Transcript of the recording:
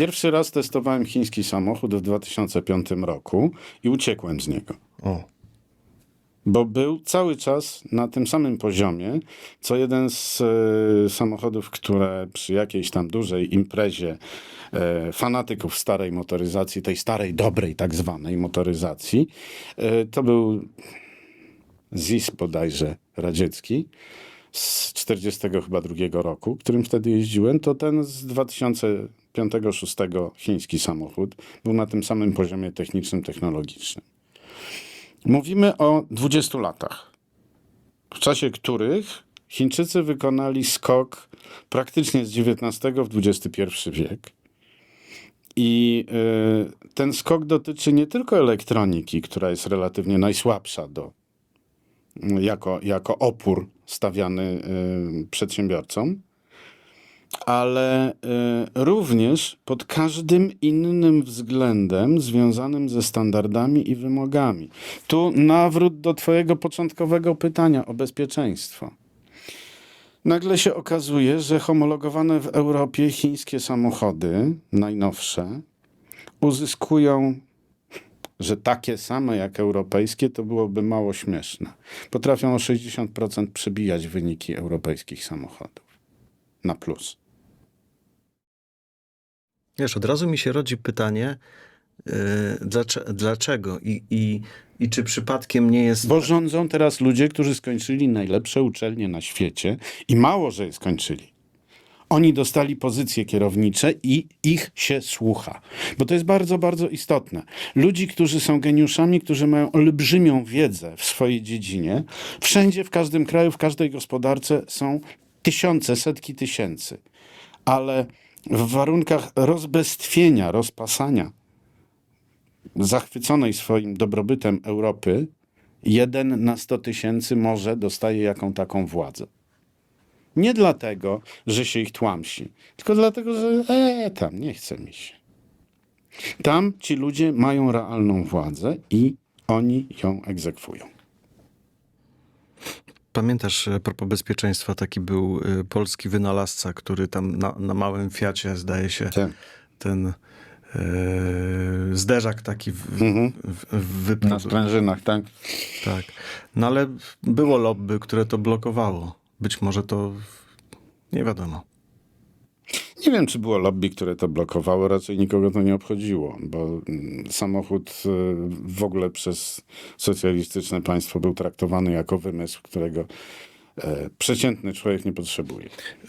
Pierwszy raz testowałem chiński samochód w 2005 roku i uciekłem z niego. O, Bo był cały czas na tym samym poziomie, co jeden z e, samochodów, które przy jakiejś tam dużej imprezie e, fanatyków starej motoryzacji, tej starej, dobrej tak zwanej motoryzacji, e, to był ZIS bodajże radziecki z 40 chyba drugiego roku, którym wtedy jeździłem, to ten z 2005-2006 chiński samochód był na tym samym poziomie technicznym, technologicznym. Mówimy o 20 latach, w czasie których Chińczycy wykonali skok praktycznie z XIX w XXI wiek. I y, ten skok dotyczy nie tylko elektroniki, która jest relatywnie najsłabsza do, jako, jako opór stawiany y, przedsiębiorcom, ale y, również pod każdym innym względem związanym ze standardami i wymogami. Tu nawrót do Twojego początkowego pytania o bezpieczeństwo. Nagle się okazuje, że homologowane w Europie chińskie samochody, najnowsze, uzyskują, że takie same jak europejskie, to byłoby mało śmieszne. Potrafią o 60% przebijać wyniki europejskich samochodów. Na plus. wiesz, od razu mi się rodzi pytanie, yy, dlaczego, dlaczego I, i, i czy przypadkiem nie jest... Bo rządzą teraz ludzie, którzy skończyli najlepsze uczelnie na świecie i mało, że je skończyli. Oni dostali pozycje kierownicze i ich się słucha. Bo to jest bardzo, bardzo istotne. Ludzi, którzy są geniuszami, którzy mają olbrzymią wiedzę w swojej dziedzinie, wszędzie, w każdym kraju, w każdej gospodarce są tysiące, setki tysięcy. Ale w warunkach rozbestwienia, rozpasania, zachwyconej swoim dobrobytem Europy, jeden na 100 tysięcy może dostaje jaką taką władzę. Nie dlatego, że się ich tłamsi, tylko dlatego, że e, tam nie chce mi się. Tam ci ludzie mają realną władzę i oni ją egzekwują. Pamiętasz, a propos bezpieczeństwa, taki był y, polski wynalazca, który tam na, na małym Fiacie, zdaje się, Tak. ten y, zderzak taki w, w, w, Na sprężynach, tak? Tak. No ale było lobby, które to blokowało. Być może to nie wiadomo. Nie wiem, czy było lobby, które to blokowało, raczej nikogo to nie obchodziło, bo mm, samochód y, w ogóle przez socjalistyczne państwo był traktowany jako wymysł, którego e, przeciętny człowiek nie potrzebuje.